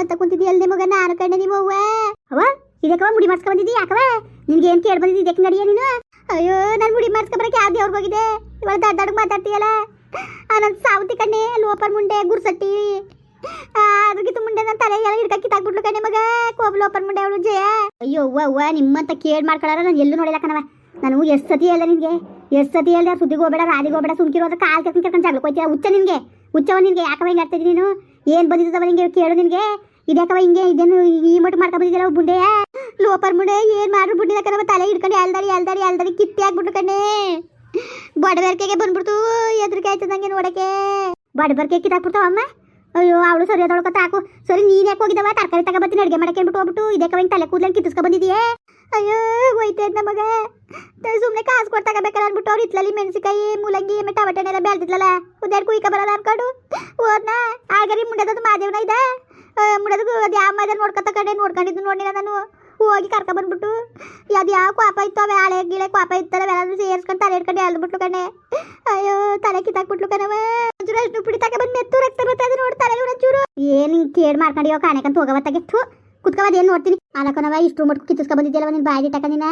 ಅಂತ ಕುಂತಿದ್ದಿ ಅಲ್ದೆ ಮಗ ನಾನು ಕಂಡೆ ನಿಮ್ಮ ಅವ್ವ. ಅವ ಇದಕ್ಕವ ಮುಡಿ ಮಾಡ್ಸ್ಕೊ ಬಂದಿದ್ದಿ ಯಾಕವ ನಿನ್ಗೆ ಏನು ಕೇಳಿ ಬಂದಿದ್ದಿ ಇದಕ್ಕೆ ನಡಿಯ ನೀನು? ಅಯ್ಯೋ, ನಾನು ಮುಡಿ ಮಾಡ್ಸ್ಕೊ ಬರಕ್ಕೆ ಯಾವ ದೇವ್ರಿಗೆ ಹೋಗಿದೆ? ಇವಾಗ ದಡ್ಡಾಡಕ್ ಮಾತಾಡ್ತೀಯಲ್ಲ? ನನ್ನ ಸಾವತಿ ಕಣ್ಣೆ, ಲೋಪರ್ ಮುಂಡೆ, ಗುರ್ಸಟ್ಟಿ. ಅದ್ರಗಿತ್ತು ಮುಂಡೆ ನನ್ನ ತಲೆ ಎಲ್ಲ ಹಿಡ್ಕ ಕಿತ್ತಾಕ್ಬಿಟ್ಲು ಕಣ್ಣೆ ಮಗ. ಕೋಬ್ ಲೋಪರ್ ಮುಂಡೆ ಅವಳು ಜಯ. ಅಯ್ಯೋ, ಅವ್ವ ಅವ್ವ, ನಿಮ್ಮಂತ ಕೇಳ್ ಮಾಡ್ಕೊಳ್ಳಾರ ನಾನು ಎಲ್ಲೂ ನೋಡಿಲ್ಲ ಕಣವ ನಾನು ಎಷ್ಟು ಸತಿ ಹೇಳ್ದೆ ನಿನಗೆ? ಎಷ್ಟು ಸತಿ ಹೇಳ್ದೆ ಸುದ್ದಿಗೆ ಹೋಗ್ಬೇಡ, ರಾದಿಗೆ ಹೋಗ್ಬೇಡ ಸುಮ್ಕಿರೋದ್ರ ಕಾಲ್ ಕರ್ಕೊಂಡು ಕೇಳ್ಕೊಂಡು ಜಗಳ ಹೋಯ್ತೀಯ? ಹುಚ್ಚ ನಿನ್ಗೆ. ಹುಚ್ಚವ ನಿನ್ಗೆ ಯಾಕವ ಹಿಂಗೆ ಆಗ್ತಿದ್ದೀನಿ ನೀನು? ಏನ್ ಬಂದಿದ್ದವ ನಿಂಗೆ ಕೇಳು ನಿನ್ಗೆ? ಇದ್ಯಾಕವ ಹಿಂಗೆ ಇದೇನು ಈ ಮಟ್ಟು ಮಾಡ್ಕೊಂಡ್ ಬುಂಡೆಯ? ಬುಂಡೆ ಲೋಪರ್ ಮುಂಡೆ ಏನ್ ಮಾಡ್ರು ಬುಂಡಿನ ಕಣವ ತಲೆ ಹಿಡ್ಕೊಂಡು ಎಲ್ದಾರಿ ಎಲ್ದಾರಿ ಎಲ್ದಾರಿ ಕಿತ್ತಿ ಆಗ್ಬಿಟ್ರು ಕಣ್ಣೆ. ಬಡಬರ್ಕೆಗೆ ಬಂದ್ಬಿಡ್ತು ಎದ್ರಿಕೆ ಆಯ್ತು ನಂಗೆ ನೋಡಕ್ಕೆ. ಬಡಬರ್ಕೆ ಕಿತ್ತಾಕ್ಬಿಡ್ತಾವ ಅಮ್ಮ? ಅಯ್ಯೋ, ಅವಳು ಸರಿ ಅದೊಳಕತ್ತ ಹಾಕು. ಸರಿ, ನೀನ್ ಯಾಕೆ ಹೋಗಿದವ ತರಕಾರಿ ತಗೊಬತ್ತೀನಿ, ಅಡುಗೆ ಮಾಡಕ್ಕೆ ಅಂದ್ಬಿಟ್ಟು ಹೋಗ್ಬಿಟ್ಟು. ಇದಕ್ಕೆ ಹಿಂಗೆ ತಲೆ ಕೂದಲಂಗೆ ಕಿತ್ತಿಸ್ಕೊ ಬಂದಿದೀಯೇ ಅಯ್ಯೋ ಹೋಯ್ತದ ನಮಗ ಸುಮ್ಮನೆ ಕಾಸು ಕೊಟ್ಟು ತಗೋಬೇಕಲ್ಲ ಅಂದ್ಬಿಟ್ಟು ಅವ್ರು ಇತ್ಲಲ್ಲಿ ಮೆಣಸಿಕಾಯಿ ಮೂಲಂಗಿ ಆಮೇಲೆ ಟಮಾಟೆ ಎಲ್ಲ ಬೆಳ್ದಿದ್ಲಲ್ಲ. ಉದ್ದಾಡ್ ಕುಯ್ಕ ಬರಲ್ಲ ಅನ್ಕೊಂಡು ಹೋದ್ನ. ಆಗರಿ ಮುಂಡದದು ಮಾದೇವನ ಇದ. ಮುಂಡದದು ಅದು ಯಾವ ಮಾದೇವ್ ನೋಡ್ಕೊತ ಕಡೆ ನೋಡ್ಕೊಂಡಿದ್ದು ನೋಡಿಲ್ಲ ನಾನು. ಹೋಗಿ ಕರ್ಕ ಬಂದ್ಬಿಟ್ಟು. ಅದು ಯಾವ ಕ್ವಾಪ ಇತ್ತು ಅವೆ, ಹಳೆ, ಗಿಳೆ ಕ್ವಾಪ ಇತ್ತಲ್ಲ ಎಲ್ಲಾದ್ರೂ ಸೇರಿಸ್ಕೊಂಡು ತಲೆ ಇಟ್ಕೊಂಡು ಎಳ್ದ್ಬಿಟ್ಲು ಕಣೆ. ಅಯ್ಯೋ, ತಲೆ ಕಿತ್ತಾಕ್ಬಿಟ್ಲು ಕಣವ ಒಂಚೂರು ಅಷ್ಟು ಪುಡಿ ತಕ ಬಂದು ಮೆತ್ತು ರಕ್ತ ಬರ್ತದೆ ನೋಡಿ ತಲೆ ಒಂಚೂರು. ಏನು ಕೇಡ್ ಮಾಡ್ಕೊಂಡಿಯೋ ಕಾಣೆಕಂತ ಹೋಗವತ್ತಾಗೆ. ಥು. ಕುತ್ಕವದ ಏನ್ ನೋಡ್ತೀನಿ? ಅಲಕನವ ಇಷ್ಟು ಮಟ್ಕು ಕಿತ್ತಿಸ್ಕೊ ಬಂದಿದ್ಯಲ್ಲ ನಿನ್ ಬಾಯಿ ಇಟ್ಟಕ ನೀನ?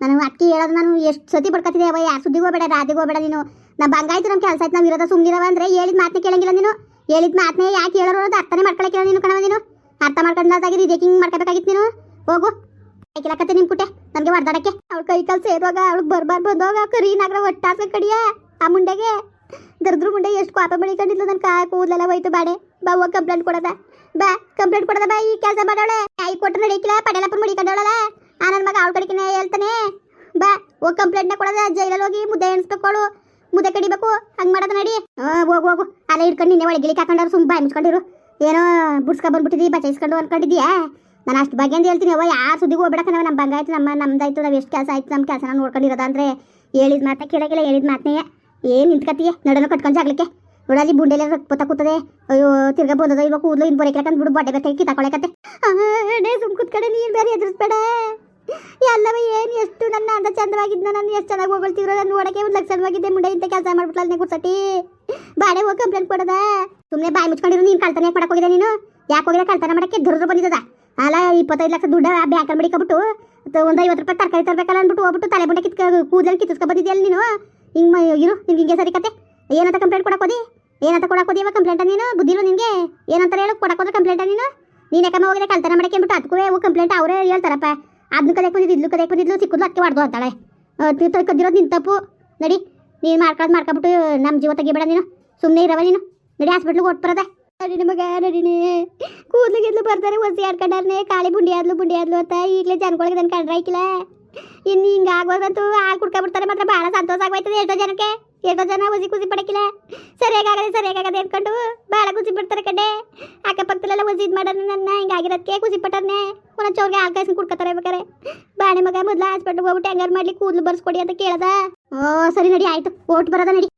ನಾನು ಅಕ್ಕಿ ಹೇಳೋದು ನಾನು ಎಷ್ಟು ಸತಿ ಬಡ್ಕತ್ತಿದೆ ಅವ ಯಾರು ಸುದ್ದಿಗೆ ಹೋಗ್ಬೇಡ ರಾಧಿಗೆ ಹೋಗ್ಬೇಡ ನೀನು. ನಾ ಬಂಗಾಯ್ತು ನಮ್ಮ ಕೆಲಸ ಆಯ್ತು ನಾವು ಇರೋದ ಸುಮ್ಮನಿರವ ಅಂದ್ರೆ ಹೇಳಿದ ಮಾತನ್ನ ಕೇಳಂಗಿಲ್ಲ ನೀನು. ಹೇಳಿದ ಮಾತನ್ನೇ ಯಾಕೆ ಹೇಳೋರು ಅನ್ನೋದು ಅರ್ಥನೇ ಮಾಡ್ಕೊಳಕಿಲ್ಲ ನೀನು ಕಣವ ನೀನು. ಅರ್ಥ ಮಾಡ್ಕೊಂಡಾಗಿದ್ದು ಇದಕ್ಕೆ ಹಿಂಗೆ ಮಾಡ್ಕೋಬೇಕಾಗಿತ್ತು ನೀನು. ಹೋಗು. ಕೈಕಿಲಕತ್ತೆ ನಿಮ್ಮ ಕುಟೆ ನನಗೆ ಹೊಡೆದಾಡಕ್ಕೆ ಅವ್ಳು ಕೈ ಕಾಲು ಸೇರುವಾಗ ಅವಳಿಗೆ ಬರ್ಬಾರ್ ಬಂದೋಗ ಕರಿ ನಾಗರ ಒಟ್ಟಾಸ ಕಡಿಯ, ಆ ಮುಂಡೆಗೆ. ದರ್ದ್ರ ಮುಂಡೆ ಎಷ್ಟು ಕೋಪ ಬೆಳಿಕೊಂಡಿದ್ಲು ನನ್ನ ಕಾ ಕೂದಲೆಲ್ಲ ಹೋಯ್ತು ಬಾಡೆ ಬಾವ ಕಂಪ್ಲೇಂಟ್ ಕೊಡದ. ಬಾ ಕಂಪ್ಲೇಂಟ್ ಕೊಡದ ಬಾ, ಈ ಕೆಲಸ ಮಾಡೋಳೆ ಕೈ ಕೊಟ್ಟು ನಡೀಕಿಲ್ಲ ಮುಡಿ ಮಡಿಕೊಂಡವಳಲ್ಲ ಆ ನನ್ನ ಮಗ ಅವಳ ಕಡೆಗೆ ಹೇಳ್ತಾನೆ. ಬಾ ಹೋಗಿ ಕಂಪ್ಲೇಂಟ್ನ ಕೊಡದ, ಜೈಲಲ್ಲಿ ಹೋಗಿ ಮುದ್ದೆ ಎಣಿಸ್ಬೇಕು ಮುದ್ದೆ ಕಡಿಬೇಕು, ಹಂಗ್ ಮಾಡದ ನಡಿ. ಹೋಗು ಹೋಗು. ಅಲ್ಲ ಇಟ್ಕೊಂಡು ನಿನ್ನೆ ಒಳಗೆ ಹಾಕೊಂಡವ್ರು ಸುಮ್ಮ ಬಾಯಿ ಮುಚ್ಕೊಂಡಿರು. ಏನೋ ಬುಡ್ಸ್ಕೊ ಬಂದ್ಬಿಟ್ಟಿದ್ದಿ ಬಚಾಯಿಸ್ಕೊಂಡು ಅನ್ಕೊಂಡಿದ್ಯಾ? ನಾನು ಅಷ್ಟು ಬಗ್ಗೆ ಅಂತ ಹೇಳ್ತೀನಿ, ಅವ್ವ, ಯಾರು ಸುದ್ದಿಗೂ ಹೋಗ್ಬೇಡಕ ನಾವು ನಮ್ಮ ಬಂಗಾಯ್ತು ನಮ್ಮ, ನಮ್ದಾಯ್ತು, ನಾವು ಎಷ್ಟು ಕೆಲಸ ಆಯ್ತು ನಮ್ಮ ಕೆಲಸ ನೋಡ್ಕೊಂಡಿರೋದಂದ್ರೆ ಹೇಳಿದ ಮಾತಾ ಕೇಳೋಕ್ಕಿಲ್ಲ ಹೇಳಿದ ಮಾತನೇ. ಏನು ನಿಂತ್ಕತ್ತೀಯ ನಡನ ಕಟ್ಕೊಂಡು ಜಾಗ್ಲಿಕ್ಕೆ. ನೋಡಲ್ಲಿ ಬುಂಡೆಲ್ಲ ರಕ್ತ ಕೂತದೆ. ಅಯ್ಯೋ, ತಿರ್ಗಾ ಬಂದದ ಇವ ಕೂದಲು ಇನ್ ಬರೋಕೆ ಬಿಡು, ಬಟ್ಟೆ ಬೇಕಾಗಿ ಕಿತ್ತಾಕೊಳಕತ್ತೆ ಸುಮ್ ಕೂತ್ಕಡೆ, ನೀನ್ ಬೇರೆ ಎದುರಿಸ್ಬೇಡ. ಎಲ್ಲವ ಏನು ಎಷ್ಟು ನನ್ನ ಅಂದ ಚಂದವಾಗಿದ್ನ, ನಾನು ಎಷ್ಟು ಚೆನ್ನಾಗಿ ಹೋಗ್ತಿದ್ರು ನಾನು ನೋಡಕ್ಕೆ ಒಂದು ಲಕ್ಷಣವಾಗಿದ್ದೆ ಮುಂಡೆ ಇಂಥ ಕೆಲಸ ಮಾಡ್ಬಿಟ್ಲ ಅದನ್ನೇ ಗುಡ್ಸಟಿ ಬಾಡೆ ಹೋಗಿ ಕಂಪ್ಲೇಂಟ್ ಕೊಡದ. ಸುಮ್ಮನೆ ಬಾಯಿ ಮುಚ್ಕೊಂಡಿರೋ, ನೀನ್ ಕಳ್ತನ ಯಾಕೆ ಹೋಗಿದೆ ನೀನು? ಯಾಕೆ ಹೋಗಿದೆ ಕಳ್ತನ ಮಾಡಕ್ಕೆ ದುರ್ದು ಬಂದಿದ್ದದ. ಅಲ್ಲ, ಇಪ್ಪತ್ತೈದು ಲಕ್ಷ ದುಡ್ಡು ಬ್ಯಾಂಕಲ್ಲಿ ಮಡಿಕೊಬಿಟ್ಟು ಒಂದ್ ಐವತ್ತು ರೂಪಾಯಿ ತರಕಾರಿ ತರಬೇಕಲ್ಲ ಅನ್ಬಿಟ್ಟು ಹೋಗ್ಬಿಟ್ಟು ತಲೆ ಬುಂಡೆ ಕಿತ್ಕ ಕೂದಲ್ ಕಿತ್ತಿಸ್ಕೊ ಬಂದಿದ್ಯಲ್ಲ ನೀನು? ಹಿಂಗೆ ಇರು ನಿನ್ಗೆ ಹಿಂಗೆ ಸರಿ ಕತೆ ಏನಂತ ಕಂಪ್ಲೇಂಟ್ ಕೊಡಕ್ಕೆ ಹೋದಿ? ಏನಂತ ಕೊಡಕ್ಕೆ ಕಂಪ್ಲೇಂಟ್ ನೀನು? ಬುದ್ಧಿಲು ನಿನಗೆ? ಏನಂತ ಹೇಳು ಕೊಡಕ್ಕೆ ಹೋದ್ರೆ ಕಂಪ್ಲೇಂಟ ನೀನು? ನೀನು ಯಾಕಮ್ಮ ಹೋಗಿದ್ರೆ ಕಳ್ತನ ಮಾಡಕ್ಕೆ ಅಂದ್ಬಿಟ್ಟು ಅದಕ್ಕೂ ಕಂಪ್ಲೇಂಟ್ ಅವರೇ ಹೇಳ್ತಾರಪ್ಪ. ಅದನ್ನ ಕದಕ್ಕೆ ಬಂದಿದ್ದು ಇದ್ಲು ಕದಕ್ಕೆ ಬಂದಿದ್ಲು, ಸಿಕ್ಕಿದ್ಲು ಅದಕ್ಕೆ ಹೊಡೆದು ಅಂತಾಳೆ. ಕದ್ದಿರೋದು ನಿನ್ ತಪ್ಪು. ನಡಿ, ನೀನು ಮಾಡ್ಕೊಳ್ಳೋದು ಮಾಡ್ಕೊಬಿಟ್ಟು ನಮ್ಮ ಜೀವ ತೆಗಿಬೇಡ ನೀನು. ಸುಮ್ಮನೆ ಇರವ ನೀನು. ನಡಿ ಹಾಸ್ಪಿಟ್ಲಿಗೆ ಹೊಟ್ಬರದ ನಡಿ ನಿಮಗೆ ನಡಿನಿ ಕೂದಲು ಗಿದ್ಲು ಬರ್ತಾರೆ, ಒಸಿ ಆಡ್ಕೊಂಡಾರ್ನೆ. ಕಾಳಿ ಬುಂಡಿ ಆದ್ಲು ಬುಂಡಿ ಆದ್ಲು ಅಂತ ಈಗಲೇ ಜನಗಳಿಗೆ ನನ್ನ ಕಂಡ್ರೆ ಆಯ್ಕಿಲ್ಲ ಇನ್ನು ಹಿಂಗೆ ಆಗೋದಂತೂ ಹಾಲು ಕುಡ್ಕೊಬಿಡ್ತಾರೆ ಮಾತ್ರ ಭಾಳ ಸಂತೋಷ ಆಗೋಯ್ತದೆ ಎಷ್ಟೋ ಜನಕ್ಕೆ. ಎಷ್ಟೋ ಜನ ಒಸಿ ಕುಸಿ ಪಡಕಿಲ್ಲ. ಸರಿಯಾಗದೆ ಸರಿಯಾಗಾಗದೆ ಅನ್ಕೊಂಡು ಭಾಳ ಕುಸಿ ಬಿಡ್ತಾರೆ ಕಡೆ ಅಕ್ಕಪಕ್ಕದಲ್ಲೆಲ್ಲ ಒಸಿ ಇದು ಮಾಡೋದು ನನ್ನ ಹಿಂಗಾಗಿರೋದಕ್ಕೆ ಖುಷಿ ಪಟ್ಟರ್ನೆ ಒಂದೊಂದು ಚೌರ್ಗೆ ಕಾಯಿಸ್ಕೊಂಡು ಕುಡ್ಕೊತಾರೆ ಬೇಕಾರೆ. ಬಾಣೆ ಮಗ ಮೊದ್ಲು ಹಾಸ್ಪಿಟ್ಲಿಗೆ ಹೋಗ್ಬಿಟ್ಟು ಹೆಂಗಾರು ಮಾಡ್ಲಿ, ಕೂದಲು ಬರ್ಸ್ಕೊಡಿ ಅಂತ ಕೇಳ್ದ. ಓ, ಸರಿ ನಡಿ, ಆಯ್ತು. ಓಟ್ ಬರೋದ ನಡಿ.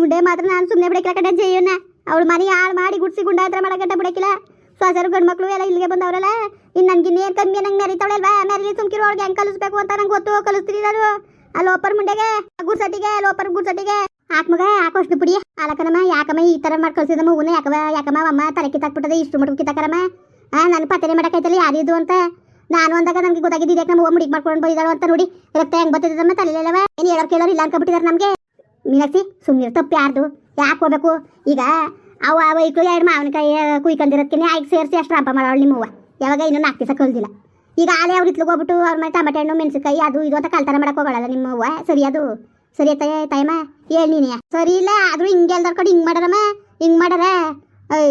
ಮುಂಡೆ ಮಾತ್ರ ನಾನು ಸುಮ್ಮನೆ ಬಿಡಕಿಲ್ಲ ಕಡೆ ಜೈಯನ್ನ ಅವಳು ಮನೆ ಹಾಳು ಮಾಡಿ ಗುಡ್ಸಿ ಗುಂಡ ಹತ್ರ ಮಾಡಕಟ್ಟ ಬಿಡಕಿಲ್ಲ. ಸೊಸರು ಗಂಡು ಮಕ್ಳು ಎಲ್ಲ ಇಲ್ಲಿಗೆ ಬಂದವರಲ್ಲ. ಇನ್ನು ನನಗೆ ಇನ್ನೇನು ಕಮ್ಮಿ, ನಂಗೆ ಮೆರಿತಾವಳೆ ಅಲ್ವಾ ಸುಮ್ಕಿರು ಅವ್ಳಿಗೆ ಹೆಂಗೆ ಕಲಿಸ್ಬೇಕು ಅಂತ ನಂಗೆ ಗೊತ್ತು, ಕಲಿಸ್ತೀನಿ ನಾನು. ಆ, ಲೋಪರ್ ಮುಂಡೆಗೆ ಗುರ್ಸಟ್ಟಿಗೆ ಲೋಪರ್ ಗುರ್ಸಟಿಗೆ ಹಾಕ್ ಮಗ ಹಾಕೋಷ್ಟು ಬಿಡಿ ಅಲಕನಮ್ಮ ಯಾಕಮ್ಮ ಈ ಥರ ಮಾಡಿ ಕಳ್ಸಿದಮ್ಮ? ಊನ ಯಾಕವ, ಯಾಕಮ್ಮ ಅಮ್ಮ ತಲೆ ಕಿತ್ತಾಕ್ಬಿಟ್ಟದೆ, ಇಷ್ಟು ಮಟ್ಟ ಕಿತ್ತಾಕರಮ್ಮ? ಆ, ನಾನು ಪತ್ತನೆ ಮಾಡಕೈತಲ್ಲ ಯಾರಿದು ಅಂತ? ನಾನು ಅಂದಾಗ ನಮಗೆ ಗೊತ್ತಾಗಿದ್ದು ಇದಕ್ಕೆ ನಮ್ಮ ಮುಡಿಗೆ ಮಾಡ್ಕೊಂಡು ಬಂದಿದ್ದಾಳು ಅಂತ ನೋಡಿ, ರಕ್ತ ಹೆಂಗ್ ಬರ್ತದಮ್ಮ ತಲೆಯಲ್ಲವ ಏನು ಹೇಳೋರು ಕೇಳೋರು ಇಲ್ಲ ಅನ್ಕೊಬಿಟ್ಟಿದಾರೆ ನಮಗೆ? ಮೀನಾಕ್ಷಿ ಸುಮ್ಮನೆ ತಪ್ಪು ಯಾರ್ದು? ಯಾಕೆ ಹೋಗ್ಬೇಕು? ಈಗ ಅವ ವೈಕ್ಳು ಎರಡು ಮಾವಿನಕಾಯಿ ಕುಯ್ಕೊಂಡಿರೋದಕ್ಕೆ ಆಯ್ಕೆ ಸೇರಿಸಿ ಅಷ್ಟು ಹಬ್ಬ ಮಾಡೋಳು ನಿಮ್ಮವ್ವ. ಯಾವಾಗ ಇನ್ನೂ ನಾಲ್ಕು ದಿವಸ ಕಳ್ದಿಲ್ಲ. ಈಗ ಆಲೆ ಅವ್ರು ಇತ್ಲಿಗೆ ಹೋಗ್ಬಿಟ್ಟು ಅವ್ರ ಮೇಲೆ ಟಮಾಟೆ ಹಣ್ಣು, ಮೆಣಸಿನಕಾಯಿ, ಅದು ಇದು ಅಂತ ಕಳ್ತನ ಮಾಡಕ್ಕೆ ಹೋಗೋಳಲ್ಲ ನಿಮ್ಮವ್ವ? ಸರಿ ಅದು. ಸರಿ ತಾಯಮ್ಮ. ಹೇಳಿ ನೀನೆ ಸರಿ ಇಲ್ಲ, ಆದ್ರೂ ಹಿಂಗೆ ಹೇಳ್ದಾರ ಕಡೆ ಹಿಂಗೆ ಮಾಡಾರಮ್ಮ ಹಿಂಗೆ ಮಾಡಾರ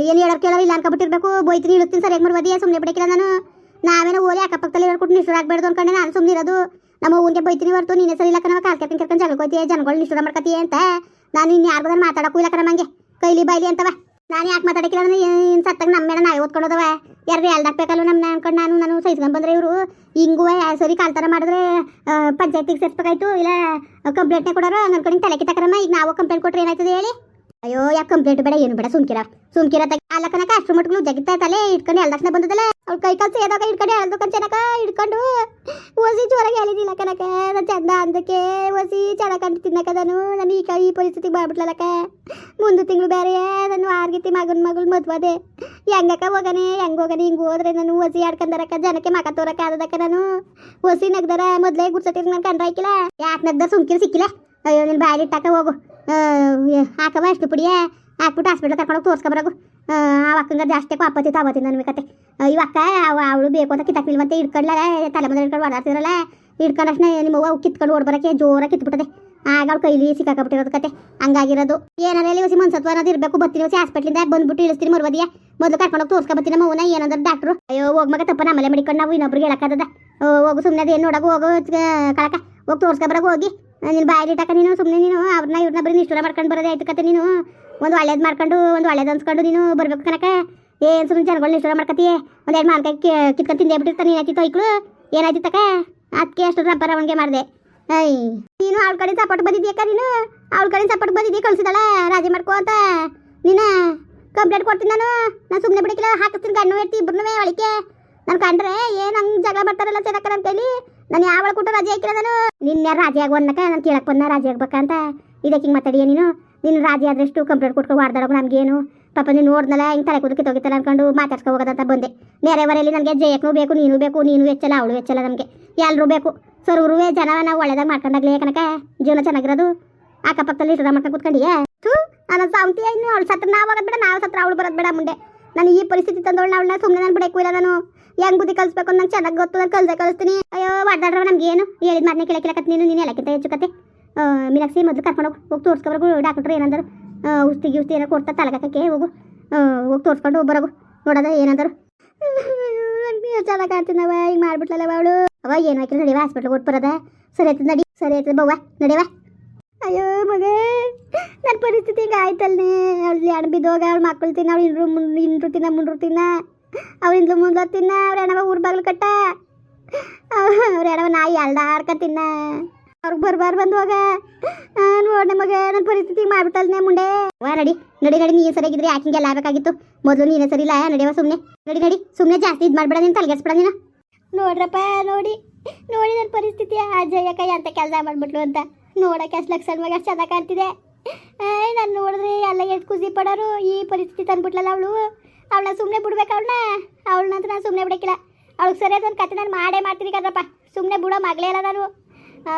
ಏನು ಹೇಳೋರು ಕೇಳೋ ಇಲ್ಲ ಅನ್ಕೊಬಿಟ್ಟಿರ್ಬೇಕು ಬೈತೀನಿ ಸರಿ ಸರಿಯಾಗಿ ಮಾಡ್ಬೋದಿಯ ಸುಮ್ಮನೆ ಬಿಡಕಿಲ್ಲ ನಾನು. ನಾವೇನೋ ಓಲಿ ಅಕ್ಕಪಕ್ಕದಲ್ಲಿ ಕೊಟ್ಟು ನಿಶ್ಚರ ಆಗ್ಬೇಡ್ದು ಅನ್ಕೊಂಡೆ ನಾನು ಸುಮ್ಮನೆ ಇರೋದು. ನಮ್ಮ ಊರಿಗೆ ಬೈತೀನಿ ಹೊರತು, ನೀನೇ ಸರಿ ಇಲ್ಲ ಕಣವ ಕಾಲ್ ಕರ್ಕೊಂಡು ಜಗಳಕೋತೀಯ ಜನಗಳು ನಿಶ್ಚರ ಮಾಡ್ಕತ್ತೀಯ ಅಂತ. ನಾನು ಇನ್ನು ಯಾರು ಬಂದ್ರೆ ಮಾತಾಡಕ್ಕೂ ಇಲ್ಲ ಕಣ ಕೈಲಿ ಬೈಲಿ ಅಂತವ. ನಾನು ಯಾಕೆ ಮಾತಾಡಕ್ಕಿಲ್ಲ ಅಂದ್ರೆ ಏನು ಸತ್ತಾಗ ನಮ್ಮ ಮೇಲೆ ನಾವೇ ಓದ್ಕೊಂಡೋದವ ಯಾರು ಎಲ್ದಾಕ್ಬೇಕಲ್ಲ ನಮ್ಮ ಅನ್ಕೊಂಡು ನಾನು ನಾನು ಸಹಿಸ್ಕೊಂಡು ಬಂದ್ರೆ ಇವರು. ಹಿಂಗೂ ಸರಿ ಕಾಲ್ತಾರ ಮಾಡಿದ್ರೆ ಪಂಚಾಯತಿಗೆ ಸೇರ್ಸ್ಬೇಕಾಯ್ತು, ಇಲ್ಲ ಕಂಪ್ಲೇಂಟ್ನೇ ಕೊಡೋರು ಹಂಗೆ ಅನ್ಕೊಂಡು ತಲೆ ಕಿತ್ತಕರಮ್ಮ, ಈಗ ನಾವು ಕಂಪ್ಲೇಂಟ್ ಕೊಟ್ರೆ ಏನಾಯ್ತದೆ ಹೇಳಿ? ಅಯ್ಯೋ, ಯಾಕೆ ಕಂಪ್ಲೇಂಟ್ ಬೇಡ, ಏನು ಬೇಡ, ಸುಮ್ಕಿರ. ಸುಮ್ಕಿರ ಅಲ್ಲ ಕನಕ ಅಷ್ಟು ಮಟ್ಗಳು ಜಗಿತಾ ತಲೆ ಇಟ್ಕೊಂಡು ಎಲ್ದಕ್ಷಣ ಬಂದದಲ್ಲ? ಅವ್ಳ ಕೈ ಕಲ್ಸಿ ಸೇದಾಗ ಇಟ್ಕೊಂಡು ಎಳ್ದು ಚೆನ್ನಕ ಇಟ್ಕೊಂಡು ಓಸಿ ಜೋರಾಗಿ ಹೇಳಿದಿಲ್ಲ ಕನಕ ನಾನು ಚಂದ ಅಂದಕ್ಕೆ ಓಸಿ ಚೆನ್ನಾಗಿ ಕಂಡು ತಿನ್ನಕದನು ನಾನು ಈ ಕೈ ಈ ಪರಿಸ್ಥಿತಿಗೆ ಮಾಡ್ಬಿಟ್ಲಕ್ಕ ಮುಂದೆ ತಿಂಗಳು ಬೇರೆ ನಾನು ಆರ್ಗಿತಿ ಮಗನ ಮಗಳು ಮದ್ವದೆ. ಹೆಂಗಕ್ಕ ಹೋಗನೆ, ಹೆಂಗ್ ಹೋಗನೆ, ಹಿಂಗ ಹೋದ್ರೆ ನಾನು ಒಸಿ ಆಡ್ಕೊಂಡರಕ್ಕ ಜನಕ್ಕೆ ಮಕ ತೋರಕ್ಕ ಆದದಕ್ಕ ನಾನು. ಒಸಿ ನಗ್ದರ ಮೊದ್ಲೇ ಗುಡ್ಸಟ್ಟಿರ್ ನನ್ ಕಂಡ್ರ ಹಾಕಿಲ್ಲ ಯಾಕೆ ನಗ್ದ ಸುಮ್ಕಿರ್ ಸಿಕ್ಕಿಲ್ಲ ಅಯ್ಯೋ, ನಿನ್ ಬಾಯಲ್ಲಿ ಇಟ್ಟಾಕ ಹೋಗು. ಹಾಕವ ಅಷ್ಟು ಪುಡಿಯ? ಹಾಕ್ಬಿಟ್ಟು ಹಾಸ್ಪಿಟ್ಲ್ ಕರ್ಕೊಂಡು ತೋರ್ಸ್ಕೊಬರಗು ಆ ಅಕ್ಕಂಗ ಜಾಸ್ತಿ ಆಪತ್ತಿತ್ತು ಅವತ್ತಿಂದ ನನ್ನ ಕತೆ ಇವ ಅಕ್ಕ ಅವಳು ಬೇಕು ಅಂತ ಕಿತ್ತಾಕ್ಲಿಲ್ವಂತೆ ಹಿಡ್ಕೊಂಡ್ಲ ತಲೆ ಮುಂದೆ ಹಿಡ್ಕೊಂಡು ಓಡಾಡ್ತಿರಲ್ಲ ಹಿಡ್ಕೊಂಡಕ್ಷಣ ನಿಮ್ಮವ್ವ ಕಿತ್ಕೊಂಡು ಓಡ್ಬರಕ್ಕೆ ಜೋರಾಗಿ ಕಿತ್ಬಿಟ್ಟದೆ. ಆಗ ಕೈಲಿ ಸಿಕ್ಕಾಕಬಿಟ್ಟಿರೋದು ಕತೆ. ಹಂಗಾಗಿರೋದು. ಏನಾರ ಇಲ್ಲಿ ಹೊಸಿ ಮನ್ಸತ್ವ ಅನ್ನೋದು ಇರಬೇಕು ಬರ್ತೀನಿ ಹೊಸಿ ಹಾಸ್ಪಿಟ್ಲಿಂದ ಬಂದ್ಬಿಟ್ಟು ಇಳಿಸ್ತೀನಿ ಮರ್ವದಿಯ. ಮೊದಲು ಕರ್ಕೊಂಡು ಹೋಗಿ ತೋರ್ಸ್ಕೊಬತ್ತೀನಿ ನಮ್ಮ ಅವನ ಏನಂದ್ರೆ ಡಾಕ್ಟ್ರು ಅಯ್ಯೋ, ಹೋಗ್ ಮಗ ತಪ್ಪ ನಮ್ಮಲ್ಲೇ ಮಡಿಕೊಂಡು ನಾವು ಇನ್ನೊಬ್ರಿಗೆ ಹೇಳಕ್ಕಾಗದ ಹೋಗು ಸುಮ್ಮನೆ ಅದೇನು ನೋಡೋಕೆ ಹೋಗು ಕಳಕ. ಹೋಗಿ ತೋರ್ಸ್ಕೊಬರಕ್ಕೆ ಹೋಗಿ. ನಿನ್ನ ಬಾಯಲ್ಲಿ ಇಟ್ಟಾಕ ನೀನು ಸುಮ್ಮನೆ ನೀನು, ಅವ್ರನ್ನ ಇವ್ರನ್ನ ಬರೀ ನಿಷ್ಠೂರ ಮಾಡ್ಕೊಂಡು ಬರೋದೇ ಆಯ್ತು ಕತೆ ನೀನು. ಒಂದು ಒಳ್ಳೇದು ಮಾಡ್ಕೊಂಡು, ಒಂದು ಒಳ್ಳೇದು ಅನ್ಸ್ಕೊಂಡು ನೀನು ಬರಬೇಕು ಕನಕ ಏನು ಸುಮ್ಮನೆ ಜನಗಳು ನಿಷ್ಠೂರ ಮಾಡ್ಕತೀಯ ಒಂದು ಎರಡು ಮಾರ್ಕೈ ಕಿತ್ಕೊಂಡು ತಿಂದೇ ಬಿಟ್ಟಿರ್ತಾನೆ, ಏನಾಯ್ತಿತ್ತು ಐಕ್ಳು ಏನಾಯ್ತಿತ್ತಕ ಅದಕ್ಕೆ ಅಷ್ಟು ರಬ್ಬರ ಅವನಿಗೆ ಮಾಡಿದೆ. ಐ ನೀನು ಅವ್ಳ ಕಡೆ ಸಪೋರ್ಟ್ ಬಂದಿದ್ಯಾಕ ನೀನು? ಅವ್ಳ ಕಡೆ ಸಪೋರ್ಟ್ ಬಂದಿದ್ದೀಯ ಕಳ್ಸಿದಾಳ? ರಾಜಿ ಮಾಡ್ಕೋತ ನೀನು ಕಂಪ್ಲೇಂಟ್ ಕೊಡ್ತೀನಿ ನಾನು. ನಾನು ಸುಮ್ಮನೆ ಬಿಡಕ್ಕಿಲ್ಲ, ಹಾಕಿಸ್ತೀನಿ ಗಣ್ಣು ಇರ್ತಿ ಇಬ್ರು ಒಳಿಕೆ ನಾನು ಕಂಡ್ರೆ ಏನು ಹಂಗೆ ಜಗಳ ಬರ್ತಾರಲ್ಲ ಚೆನ್ನಕ್ಕ ನನ್ನ ಕೈಲಿ ನಾನು ಯಾವ ಕೂಟ ರಾಜಿ ಹಾಕಿಲ್ಲ ನಾನು. ನಿನ್ನ ರಾಜಿ ಆಗೋ ಅನ್ನಕ ನಾನು ಕೇಳಕ್ ಬಂದ ರಾಜಿ ಆಗ್ಬೇಕಂತ ಇದಕ್ಕೆ ಹಿಂಗೆ ಮಾತಾಡಿಯ ನೀನು? ನೀನು ರಾಜಿ ಆದಷ್ಟು ಕಂಪ್ಲೇಂಟ್ ಕೊಟ್ಕೊಂಡು ವಾಡ್ದಾಡೋಕೆ ನಮಗೇನು ಪಾಪ ನೀನು ನೋಡ್ದಲ್ಲ ಹಿಂಗೆ ತಲೆ ಕುದಕ್ಕೆ ತೊಗಿತಲ್ಲ ಅನ್ಕೊಂಡು ಮಾತಾಡ್ಸ್ಕೊ ಹೋಗೋದಂತ ಬಂದೆ. ನೆರೆವರೆಯಲ್ಲಿ ನನಗೆ ಜಯಕ್ಕೂ ಬೇಕು, ನೀನು ಬೇಕು, ನೀನು ವೆಚ್ಚಲ್ಲ ಅವಳು ವೆಚ್ಚಲ್ಲ ನಮಗೆ. ಎಲ್ಲರೂ ಬೇಕು. ಸರ್ವರು ಜನ ನಾವು ಒಳ್ಳೇದಾಗ ಮಾಡ್ಕೊಂಡಾಗ್ಲಿ ಕನಕ? ಜೀವನ ಚೆನ್ನಾಗಿರೋದು? ಅಕ್ಕಪಕ್ಕದಲ್ಲಿ ಇಷ್ಟ ಮಾಡ್ಕೊಂಡು ಕೂತ್ಕೊಂಡಿಯೇ? ಥೂ, ನನ್ನ ಸಾವಂತಿ ಇನ್ನು ಅವಳು ಸತ್ರ ನಾವು ಹೋಗೋದು ಬೇಡ, ನಾವು ಸತ್ರ ಅವಳು ಬರೋದು ಬೇಡ ಮುಂದೆ. ನಾನು ಈ ಪರಿಸ್ಥಿತಿ ತಂದವಳು ಅವಳನ್ನ ಸುಮ್ಮನೆ ನಾನು ಬಿಡಕ್ಕೂ ಇಲ್ಲ ನಾನು. ಹೆಂಗ್ ಬುದ್ಧಿ ಕಲಿಸ್ಬೇಕು ನಂಗೆ ಚೆನ್ನಾಗಿ ಗೊತ್ತು, ನಾನು ಕಲ್ಸೆ ಕಲಿಸ್ತೀನಿ. ಅಯ್ಯೋ ಮಾಡ್ದಾಡ್ರ ನಮ್ಗೆ ಏನು? ಹೇಳಿದ ಮಾತನ್ನ ಕೇಳಕ್ಕೆ ಕೇಳಕತ್ ನೀನು ನೀನು ಎಲ್ಲಕ್ಕಿಂತ ಹೆಚ್ಚು ಕತೆ ಮೀನಾಕ್ಷಿ, ಮೊದಲು ಕರ್ಕೊಂಡು ಹೋಗಿ ಹೋಗಿ ತೋರಿಸ್ಕೊಬರಗು, ಡಾಕ್ಟ್ರು ಏನಂದರು. ಉಸ್ತಿ ಗಿಸ್ತಿ ಏನೋ ಕೊಡ್ತಾ ತಲೆಗಾಕಕ್ಕೆ ಹೋಗು. ಹೋಗಿ ತೋರಿಸ್ಕೊಂಡು ಬರೋಗು. ನೋಡೋದ ಏನಂದರು. ಚೆನ್ನಾಗಿ ಕಾಣ್ತೀನವ ಹಿಂಗೆ ಮಾಡ್ಬಿಟ್ಲಲ್ಲ ಅವಳು. ಅವ ಏನು ಹಾಕಿಲ್ಲ ನಡಿವ ಹಾಸ್ಪಿಟಲ್ ಕೊಟ್ಟು ಬರೋದ ಸರಿ ಆಯ್ತದ ನಡಿ. ಸರಿ ಆಯ್ತದ ಬವ್ವ ನಡಿವ ಅಯ್ಯೋ ಮಗ ನನ್ನ ಪರಿಸ್ಥಿತಿ ಹಿಂಗೆ ಆಯ್ತಲ್ಲೇ ಅವಳು ಅಣ್ಣ ಬಿದ್ದೋಗ ಅವಳು ಮಕ್ಕಳು ತಿನ್ನ, ಅವಳು ಇಂಡ್ರು ಮುಂದ್ ಇಂಡ್ರು ತಿನ್ನ ಮುಂಡ್ರು ತಿನ್ನ. ಅವ್ಳು ಮುಂದ್ಲು ತಿನ್ನ, ಅವ್ರ ಹೆಣವ ಊರ್ ಬಾಗಿಲು ಕಟ್ಟ. ಅವ್ರ ಹೆಣವ ನಾಯಿ ಅಲ್ದಾಡ್ಕ ತಿನ್ನ. ಅವ್ರಿಗೆ ಬರ್ಬಾರ್ ಬಂದು ನೋಡಿ ನಮಗೆ ಮಗ ನನ್ನ ಪರಿಸ್ಥಿತಿ ಮಾಡ್ಬಿಟ್ಟಲ್ನೇ ಮುಂಡೆ. ವಾ ನಡಿ ನಡಿ ನಡಿ, ನೀನು ಸರಿಯಾಗಿದ್ರೆ ಯಾಕಿಂಗೆಲ್ಲ ಆಗಬೇಕಾಗಿತ್ತು. ಮೊದಲು ನೀನೇ ಸರಿ ಇಲ್ಲ ನಡಿಯವ ಸುಮ್ಮನೆ ನಡಿ ನಡಿ ಸುಮ್ಮನೆ ಜಾಸ್ತಿ ಇದು ಮಾಡ್ಬೇಡ ನೀನು ತಲೆಗೆಸ್ಬೇಡ ನೀನು. ನೋಡ್ರಪ್ಪ, ನೋಡಿ. ನೋಡಿ ನನ್ನ ಪರಿಸ್ಥಿತಿ. ಆ ಅಂತ ಕೆಲಸ ಮಾಡ್ಬಿಟ್ಲು ಅಂತ. ನೋಡಕ್ಕೆ ಅಷ್ಟು ಲಕ್ಷ ಮಗ ಅಷ್ಟು ಚೆನ್ನಾಗಿ ಕಾಣ್ತಿದೆ. ನಾನು ನೋಡಿದ್ರೆ ಎಲ್ಲ ಎಷ್ಟು ಖುಷಿ ಪಡೋರು. ಈ ಪರಿಸ್ಥಿತಿ ತಂದ್ಬಿಟ್ಲಲ್ಲ ಅವಳು. ಅವಳನ್ನ ಸುಮ್ಮನೆ ಬಿಡ್ಬೇಕು ಅವಳನ್ನ. ಅವಳನ್ನ ಅಂತ ನಾನು ಸುಮ್ಮನೆ ಬಿಡಕ್ಕಿಲ್ಲ. ಅವಳಿಗೆ ಸರಿಯಾದ ಒಂದು ಕತೆ ನಾನು ಮಾಡೇ ಮಾಡ್ತೀನಿ ಕದ್ರಪ್ಪ. ಸುಮ್ಮನೆ ಬಿಡೋ ಮಗಳೇ ಅಲ್ಲ ನಾನು.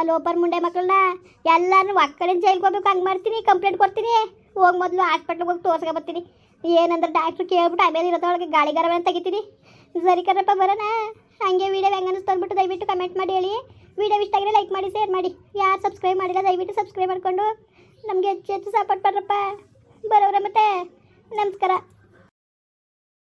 ಲೋಪರ್ ಮುಂಡೆ ಮಕ್ಕಳನ್ನ ಎಲ್ಲರೂ ಒಕ್ಕಡೆ ಜೈಲ್ಗೆ ಹೋಗ್ಬೇಕು, ಹಂಗೆ ಮಾಡ್ತೀನಿ, ಕಂಪ್ಲೇಂಟ್ ಕೊಡ್ತೀನಿ. ಹೋಗಿ ಮೊದಲು ಹಾಸ್ಪಿಟ್ಲಿಗೆ ಹೋಗಿ ತೋರ್ಸ್ಕೊ ಬರ್ತೀನಿ. ಏನಂದ್ರೆ ಡಾಕ್ಟ್ರು ಕೇಳ್ಬಿಟ್ಟು ಆಮೇಲೆ ಇರೋದೊಳಗೆ ಗಾಳಿ ಗರವನ್ನ ತೆಗಿತೀನಿ. ಸರಿ ಕರಪ್ಪ ಬರೋಣ. ಹಂಗೆ ವೀಡಿಯೋ ಹೆಂಗೆ ಅನಿಸ್ತು ಅಂದ್ಬಿಟ್ಟು ದಯವಿಟ್ಟು ಕಮೆಂಟ್ ಮಾಡಿ ಹೇಳಿ. ವೀಡಿಯೋ ಇಷ್ಟ ಆಗಿದ್ರೆ ಲೈಕ್ ಮಾಡಿ ಶೇರ್ ಮಾಡಿ. ಯಾರು ಸಬ್ಸ್ಕ್ರೈಬ್ ಮಾಡಿಲ್ಲ, ದಯವಿಟ್ಟು ಸಬ್ಸ್ಕ್ರೈಬ್ ಮಾಡಿಕೊಂಡು. ನಮಗೆ ಹೆಚ್ಚು ಹೆಚ್ಚು ಸಪೋರ್ಟ್ ಮಾಡ್ರಪ್ಪ ಬರೋರ ಮತ್ತೆ. ನಮಸ್ಕಾರ.